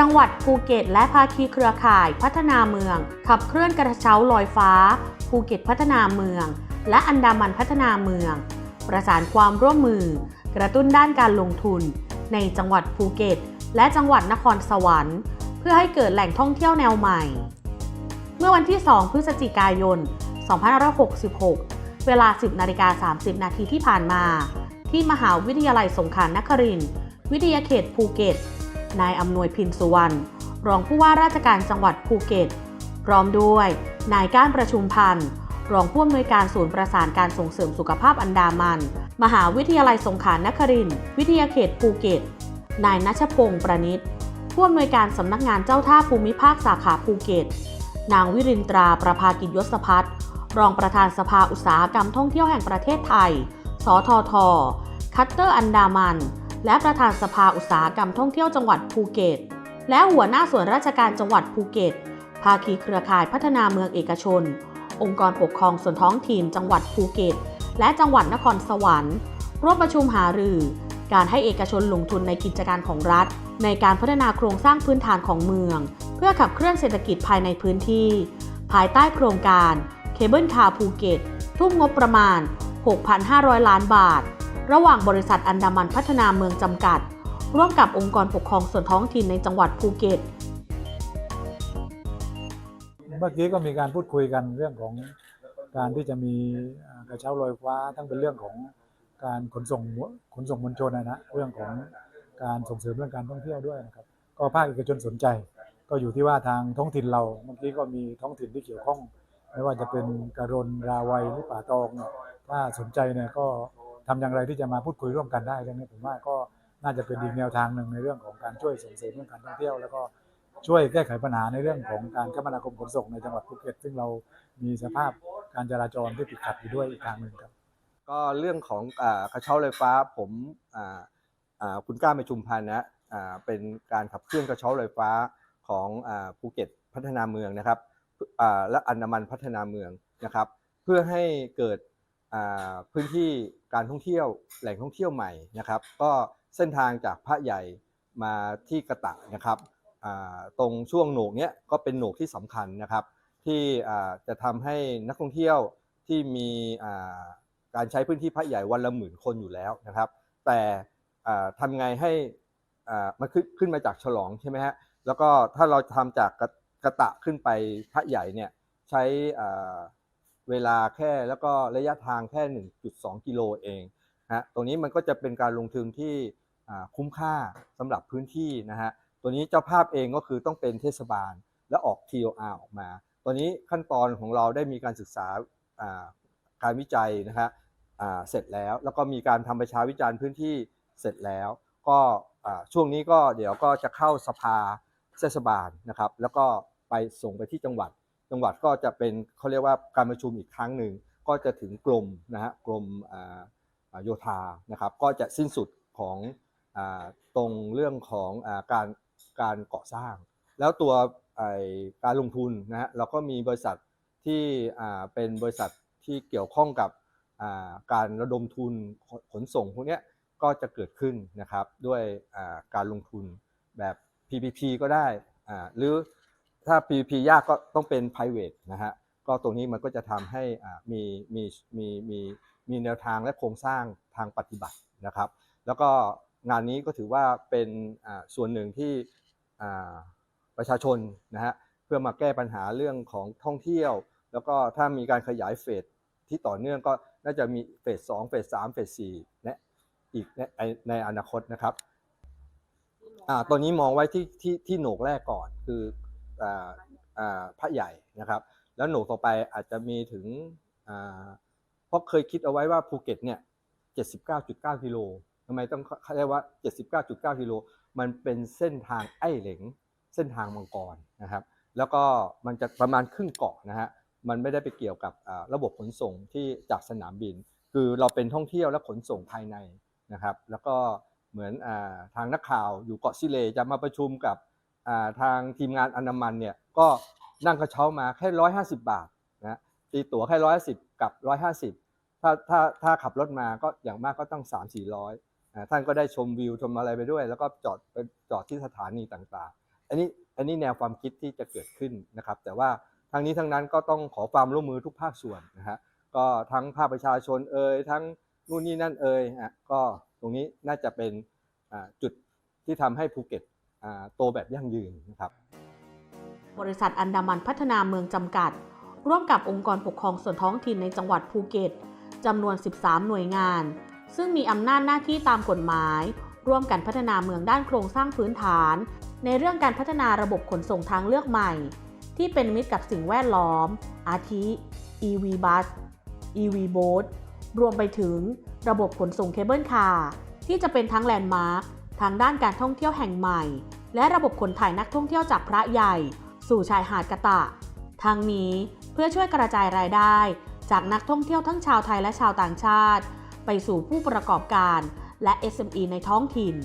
จังหวัดภูเก็ตและภาคีเครือข่ายพัฒนาเมือง ขับเคลื่อนกระเช้าลอยฟ้า ภูเก็ตพัฒนาเมือง และอันดามันพัฒนาเมือง ประสานความร่วมมือ กระตุ้นด้านการลงทุน ในจังหวัดภูเก็ต และจังหวัดนครสวรรค์ เพื่อให้เกิดแหล่งท่องเที่ยวแนวใหม่ เมื่อวันที่ 2 พฤศจิกายน 2566 เวลา 10นาฬิกา30 นาทีที่ผ่านมา ที่มหาวิทยาลัยสงขลานครินทร์วิทยาเขตภูเก็ต นายอำนวยพินสุวรรณรองผู้ว่าราชการจังหวัดภูเก็ต พร้อมด้วย นายก้านประชุมพันธ์รองผู้อำนวยการศูนย์ประสานการส่งเสริมสุขภาพอันดามัน มหาวิทยาลัยสงขลานครินทร์วิทยาเขตภูเก็ต นายนัชพงศ์ประนิษฐ์ผู้อำนวยการสำนักงานเจ้าท่าภูมิภาคสาขาภูเก็ต นางวิรินตราประภากิจยศพัฒน์รองประธานสภาอุตสาหกรรมท่องเที่ยวแห่งประเทศไทย สทท คัตเตอร์อันดามัน และประธานสภาอุตสาหกรรมท่องเที่ยวจังหวัดภูเก็ต และหัวหน้าส่วนราชการจังหวัดภูเก็ต ภาคีเครือข่ายพัฒนาเมืองเอกชน องค์กรปกครองส่วนท้องถิ่นจังหวัดภูเก็ต และจังหวัดนครสวรรค์ร่วมประชุมหารือ การให้เอกชนลงทุนในกิจการของรัฐ ในการพัฒนาโครงสร้างพื้นฐานของเมือง เพื่อขับเคลื่อนเศรษฐกิจภายในพื้นที่ ภายใต้โครงการเคเบิลคาร์ภูเก็ตทุ่มงบประมาณ 6,500 ล้านบาท ระหว่างบริษัทอันดามันพัฒนาเมืองจำกัด ร่วมกับองค์กรปกครองส่วนท้องถิ่นในจังหวัดภูเก็ต เมื่อกี้ก็มีการพูดคุยกันเรื่องของการที่จะมีกระเช้าลอยฟ้าทั้งเป็นเรื่องของการขนส่งขนส่งมวลชนนะนะเรื่องของการส่งเสริมเรื่องการท่องเที่ยวด้วยนะครับ ก็ภาคเอกชนสนใจ ก็อยู่ที่ว่าทางท้องถิ่นเราเมื่อกี้ก็มีท้องถิ่นที่เกี่ยวข้อง ไม่ว่าจะเป็นกระรนราวัยหรือป่าตองเนี่ยถ้าสนใจเนี่ยก็ ทำอย่างไรที่จะมาพูดคุยร่วมกันได้เรื่องนี้ผมว่าก็น่าจะเป็นอีกแนวทางหนึ่งในเรื่องของการช่วยส่งเสริมเรื่องการท่องเที่ยว แล้วก็ช่วยแก้ไขปัญหาในเรื่องของการคมนาคมขนส่งในจังหวัดภูเก็ต ซึ่งเรามีสภาพการจราจรที่ติดขัดอยู่ด้วยอีกทางหนึ่งครับ ก็เรื่องของกระเช้าไฟฟ้าผมคุณกล้าประชุมพันธ์นะเป็นการขับเคลื่อนกระเช้าไฟฟ้าของภูเก็ตพัฒนาเมืองนะครับและอันดามันพัฒนาเมืองนะครับ เพื่อให้เกิดพื้นที่ การท่องเที่ยวแหล่งท่องเที่ยวใหม่นะครับ ก็เส้นทางจากพระใหญ่มาที่กระตะนะครับตรงช่วงโหนกเนี้ยก็เป็นโหนกที่สำคัญนะครับ ที่จะทำให้นักท่องเที่ยวที่มีการใช้พื้นที่พระใหญ่วันละหมื่นคนอยู่แล้วนะครับ แต่อ่าทำไงให้มันขึ้นขึ้นมาจากฉลองใช่ไหมฮะแล้วก็ถ้าเราทำจากกระตะขึ้นไปพระใหญ่เนี่ยใช้ เวลาแค่แล้วก็ระยะทางแค่ 1.2 กิโลเองนะฮะตรงนี้มันก็จะเป็นการลงทุนที่คุ้มค่าสำหรับพื้นที่นะฮะตัวนี้เจ้าภาพเองก็คือต้องเป็นเทศบาลและออก TOR ออกมาตัวนี้ขั้นตอนของเราได้มีการศึกษาการวิจัยนะฮะเสร็จแล้ว แล้วก็มีการทำประชาวิจารณ์พื้นที่เสร็จแล้ว ก็ช่วงนี้ก็เดี๋ยวก็จะเข้าสภาเทศบาลนะครับ แล้วก็ไปส่งไปที่จังหวัด จังหวัดก็จะเป็นเขาเรียกว่าการประชุมอีกครั้งหนึ่งก็จะถึงกรมนะฮะกรมอ่าอ่าโยธานะครับ ก็จะสิ้นสุดของอตรงเรื่องของอการการก่อสร้าง แล้วตัวการลงทุนนะฮะเราก็มีบริษัทที่เป็นบริษัทที่เกี่ยวข้องกับการระดมทุนขนส่งพวกนี้ก็จะเกิดขึ้นนะครับด้วยการลงทุนแบบ PPP ก็ได้หรือ ถ้า PPP ยากก็ต้องเป็น private นะฮะก็ตรงนี้มันก็จะทำให้มีมีมีมีมีแนวทางและโครงสร้างทางปฏิบัตินะครับ แล้วก็งานนี้ก็ถือว่าเป็นส่วนหนึ่งที่ประชาชนนะฮะเพื่อมาแก้ปัญหาเรื่องของท่องเที่ยว แล้วก็ถ้ามีการขยายเฟสที่ต่อเนื่องก็น่าจะมีเฟสสองเฟสสามเฟสสี่และอีกในในอนาคตนะครับอ่าตัวนี้มองไว้ที่ที่ที่โหนกแรกก่อน คือ พระใหญ่นะครับ แล้วหนกต่อไปอาจจะมีถึงเพราะเคยคิดเอาไว้ว่าภูเก็ตเนี่ย79.9กิโลทำไมต้องเรียกว่า 79.9กิโลมันเป็นเส้นทางไอ้เหลงเส้นทางมังกรนะครับ แล้วก็มันจะประมาณครึ่งเกาะนะฮะมันไม่ได้ไปเกี่ยวกับระบบขนส่งที่จากสนามบิน คือเราเป็นท่องเที่ยวและขนส่งภายในนะครับ แล้วก็เหมือนอทางนักข่าวอยู่เกาะซิเลจะมาประชุมกับ ทางทีมงานอนามันเนี่ยก็นั่งกระเช้ามาแค่150บบาทนะตีตั๋วแค่150กับ150ถ้าถ้าถ้าขับรถมาก็อย่างมากก็ต้อง3 4 0 0อ่าท่านก็ได้ชมวิวชมอะไรไปด้วย แล้วก็จอดไปจอดที่สถานีต่างๆ อันนี้อันนี้แนวความคิดที่จะเกิดขึ้นนะครับ แต่ว่าทั้งนี้ทั้งนั้นก็ต้องขอความร่วมมือทุกภาคส่วนนะฮะก็ทั้งภาคประชาชนเอ่ยทั้งนู่นนี่นั่นเอ่ยฮะก็ตรงนี้น่าจะเป็นจุดที่ทำให้ภูเก็ต โตแบบยั่งยืนนะครับบริษัทอันดามันพัฒนาเมืองจำกัด ร่วมกับองค์กรปกครองส่วนท้องถิ่นในจังหวัดภูเก็ตจำนวน 13 หน่วยงาน ซึ่งมีอำนาจหน้าที่ตามกฎหมาย ร่วมกันพัฒนาเมืองด้านโครงสร้างพื้นฐาน ในเรื่องการพัฒนาระบบขนส่งทางเลือกใหม่ ที่เป็นมิตรกับสิ่งแวดล้อม อาทิ EV Bus EV Boat รวมไปถึงระบบขนส่งเคเบิลคาร์ที่จะเป็นทั้งแลนด์มาร์คทางด้านการท่องเที่ยวแห่งใหม่ และระบบขนถ่ายนักท่องเที่ยวจากพระใหญ่ สู่ชายหาดกะตะ ทางนี้เพื่อช่วยกระจายรายได้ จากนักท่องเที่ยวทั้งชาวไทยและชาวต่างชาติ ไปสู่ผู้ประกอบการและ SME ในท้องถิ่น